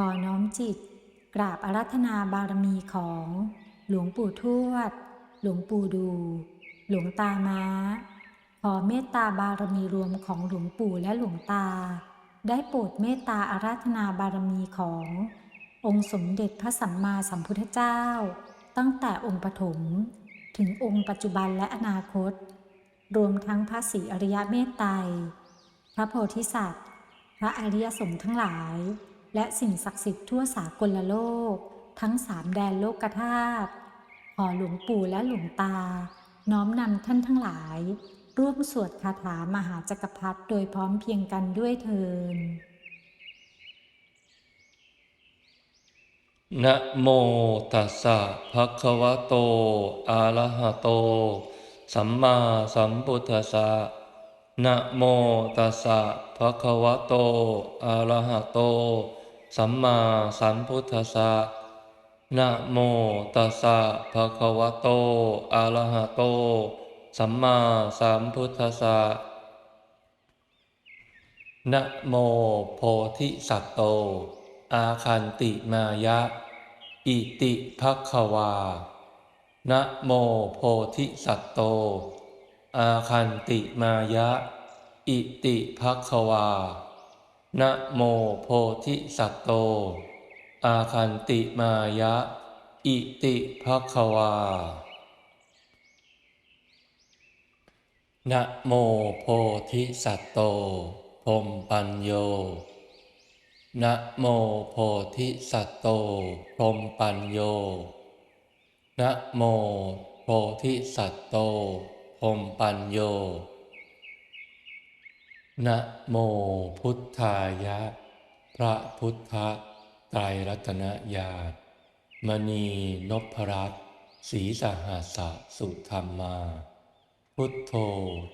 ขอน้อมจิต กราบอารัธนาบารมีของ หลวงปู่ทวด หลวงปู่ดู หลวงตาม้า ขอเมตตาบารมีรวมของหลวงปู่และหลวงตา ได้โปรดเมตตาอาราธนาบารมีของ องค์สมเด็จพระสัมมาสัมพุทธเจ้า ตั้งแต่องค์ปฐมถึงองค์ปัจจุบันและอนาคต รวมทั้งพระศรีอริยเมตไตรพระโพธิสัตว์ พระอริยสงฆ์ทั้งหลาย และสิ่งศักดิ์สิทธิ์ทั่วสากลโลก ทั้งสามแดนโลกธาตุขอหลวงปู่และหลวงตา น้อมนำท่านทั้งหลาย ร่วมสวดคาถามหาจักรพรรดิโดยพร้อมเพียงกันด้วยเทินนะโมตัสสะภะคะวะโต อะระหะโต สัมมาสัมพุทธัสสะนะโมตัสสะภะคะวะโต อะระหะโต สัมมาสัมพุทธัสสะนะโมตัสสะภะคะวะโต อะระหะโต สัมมาสัมพุทธัสสะนะโมโพธิสัตโต อาคันติมายะ อิติภักขวานะโมโพธิสัตโต อาคันติมายะ อิติภักขวา นะโมโพธิสัตโต อาคันติมายะ อิติภักขวา นะโมโพธิสัตโตพรมปัญโย นะโมโพธิสัตโตพรมปัญโย นะโมโพธิสัตโตพรมปัญโย นะโมพุทธายะ พระพุทธไตรรัตนญาณมณีนพรัตน์ศรีสหัสสุธรรมา พุทโธ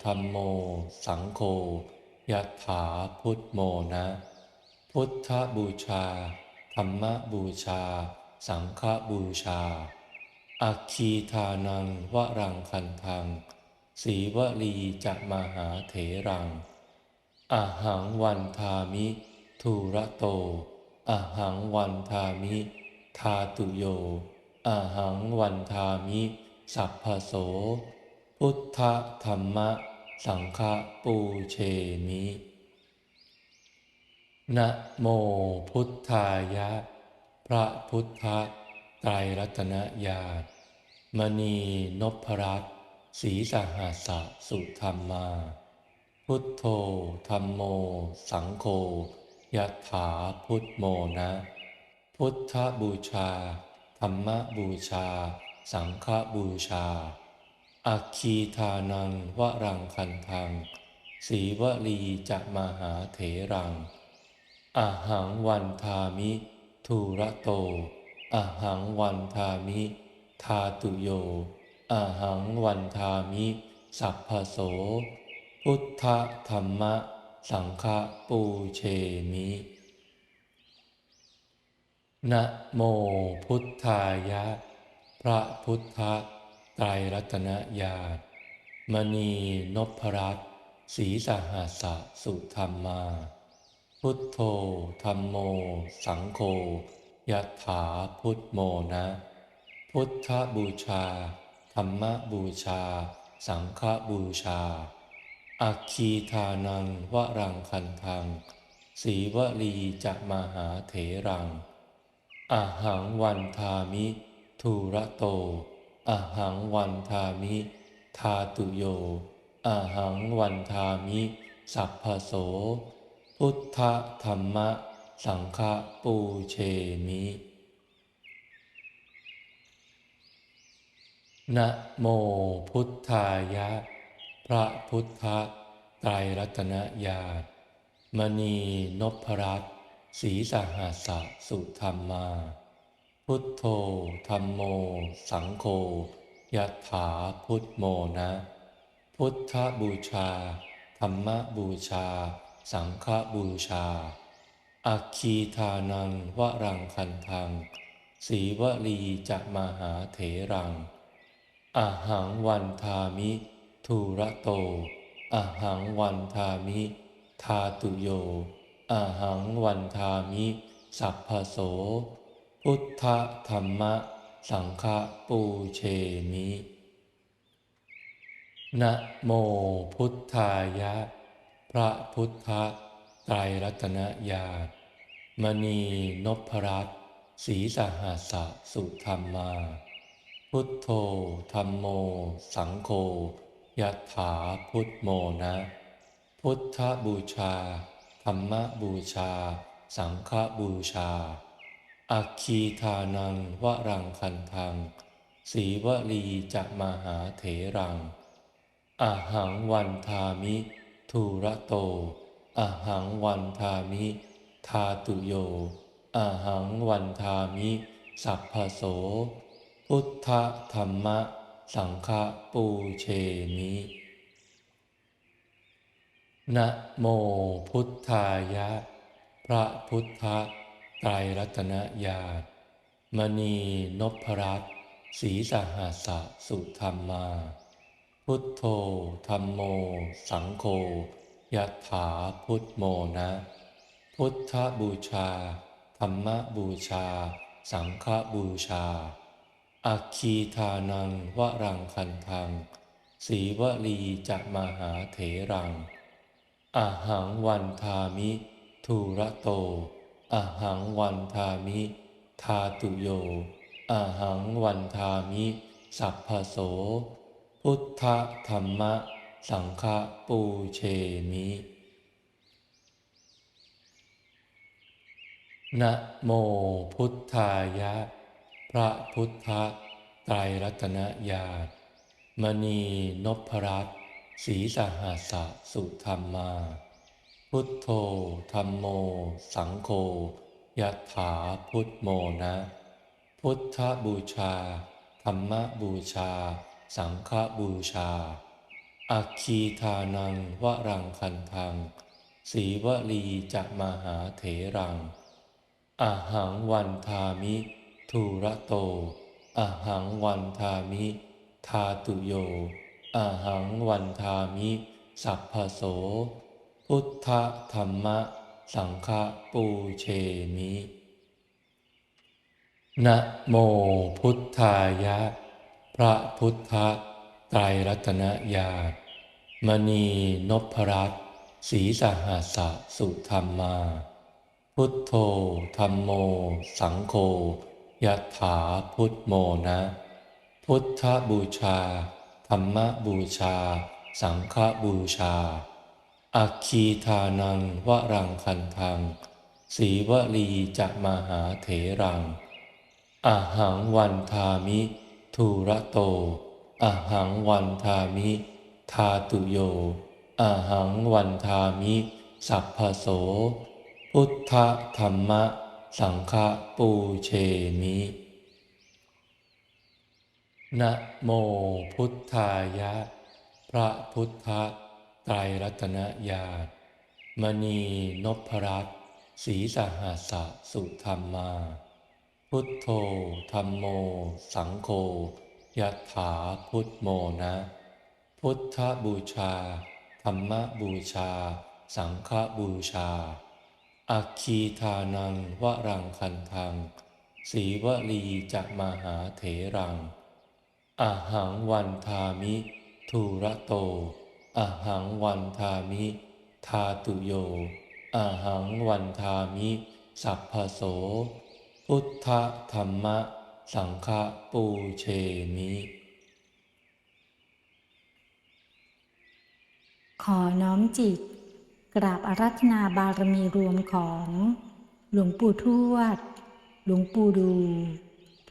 ธรรมโม สังโฆยะถาพุทโมนะ พุทธบูชา ธรรมบูชา สังฆบูชา อัคคีทานังวรังคันทังสีวลีจะมหาเถรัง อาหังวันทามิทูระโตอาหังวันทามิ ทาตุโยอาหังวันทามิ สัพพโส พุทธธรรมะ สังฆปูเชมิ นะโมพุทธายะ พระพุทธไตรรัตนญาณมณีนพรัตน์ศรีสหัสสุธรรมา พุทโธธรรมโม สังโฆยะถาพุทโมนะ พุทธบูชา ธรรมบูชา สังฆบูชา อัคคีทานังวรังคันทังสีวลีจะมหาเถรังอาหังวันทามิ ทูระโตอาหังวันทามิ ทาตุโยอาหังวันทามิ สัพพโส พุทธธรรมะ สังฆปูเชมิ นะโมพุทธายะ พระพุทธไตรรัตนญาณมณีนพรัตน์ศรีสหัสสุธรรมา พุทโธธรรมโม สังโฆยะถาพุทโมนะ พุทธบูชา ธรรมบูชา สังฆบูชา อัคคีทานังวรังคันทังสีวลีจะมาหาเถรังอาหังวันทามิทูระโตอาหังวันทามิ ทาตุโยอาหังวันทามิ สัพพโส พุทธธรรมะ สังฆปูเชมิ นะโมพุทธายะ พระพุทธไตรรัตนญาณมณีนพรัตน์ศรีสหัสสุธรรมา พุทโธธรรมโม สังโฆยะถาพุทโมนะ พุทธบูชา ธรรมบูชา สังฆบูชา อัคคีทานังวรังคันทังสีวลีจะมหาเถรังอาหังวันทามิ ทูระโตอาหังวันทามิ ทาตุโยอาหังวันทามิ สัพพโส พุทธธรรมะ สังฆปูเชมิ นะโมพุทธายะ พระพุทธไตรรัตนญาณมณีนพรัตน์ศีสหัสสุธรรมา พุทโธธรรมโม สังโฆ ยะถาพุทโมนะ พุทธบูชา ธรรมบูชา สังฆบูชา อัคคีทานังวรังคันทัง สีวลีจะมหาเถรังอาหังวันทามิทูระโตอาหังวันทามิ ทาตุโยอาหังวันทามิ สัพพโส พุทธธรรมะ สังฆปูเชมินะโมพุทธายะ พระพุทธไตรรัตนญาณมณีนพรัตน์ศรีสหัสสุธรรมา พุทโธธรรมโม สังโฆยะถาพุทโมนะ พุทธบูชา ธรรมบูชา สังฆบูชา อัคคีทานังวรังคันทัง สีวลีจะมหาเถรังอาหังวันทามิทูระโตอาหังวันทามิ ทาตุโยอาหังวันทามิ สัพพโส พุทธธรรมะ สังฆปูเชมิ นะโมพุทธายะ พระพุทธไตรรัตนญาณมณีนพรัตน์ศรีสหัสสุธรรมา พุทโธธรรมโม สังโฆยะถาพุทโมนะ พุทธบูชา ธรรมบูชา สังฆบูชา อัคคีทานังวรังคันทังสีวลีจะมหาเถรัง อาหังวันทามิ ทูระโตอาหังวันทามิ ทาตุโยอาหังวันทามิ สัพพโส พุทธธรรมะ สังฆปูเชมินะโมพุทธายะ พระพุทธไตรรัตนญาณมณีนพรัตน์ศรีสหัสสุธรรมา พุทโธธรรมโม สังโฆ ยะถาพุทโมนะ พุทธบูชา ธรรมบูชา สังฆบูชา อัคคีทานังวรังคันทัง สีวลีจะมหาเถรังอาหังวันทามิ ทูระโตอาหังวันทามิ ทาตุโยอาหังวันทามิ สัพพโส พุทธธรรม สังฆปูเชมิ นะโมพุทธายะ พระพุทธไตรรัตนญาณมณีนพรัตน์ศรีสหัสสุธรรมา พุทโธธรรมโม สังโฆยะถาพุทโมนะ พุทธบูชา ธรรมบูชา สังฆบูชา อัคคีทานังวรังคันทังสีวลีจะมาหาเถรังอาหังวันทามิทูระโตอาหังวันทามิทาตุโยอาหังวันทามิ สัพพโส พุทธธรรมะ สังฆปูเชมิ ขอน้อมจิต กราบอารัธนาบารมีรวมของ หลวงปู่ทวด หลวงปู่ดู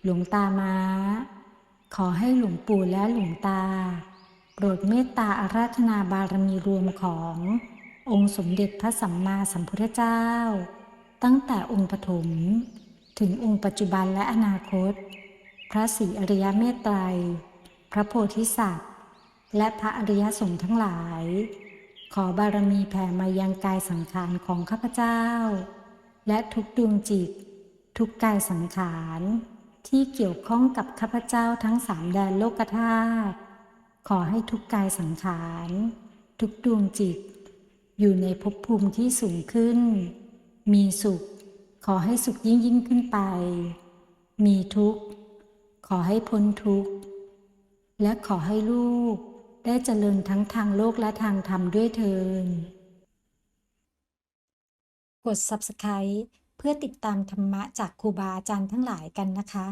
หลวงตาม้า ขอให้หลวงปู่และหลวงตา โปรดเมตตาอาราธนาบารมีรวมของ องค์สมเด็จพระสัมมาสัมพุทธเจ้า ตั้งแต่องค์ปฐมถึงองค์ปัจจุบันและอนาคต พระศรีอริยเมตไตร พระโพธิสัตว์ และพระอริยสงฆ์ทั้งหลาย ขอบารมีแผ่มายังกายสังขารของข้าพเจ้า และทุกดวงจิต ทุกกายสังขาร ที่เกี่ยวข้องกับข้าพเจ้าทั้งสามแดนโลกธาตุขอให้ทุกกายสังขาร ทุกดวงจิต อยู่ในภพภูมิที่สูงขึ้น มีสุข ขอให้สุขยิ่งยิ่งขึ้นไป มีทุกข์ ขอให้พ้นทุกข์ และขอให้ลูก ได้เจริญทั้งทางโลกและทางธรรมด้วยเทินกด Subscribe เพื่อติดตามธรรมะจากครูบาอาจารย์ทั้งหลายกันนะคะ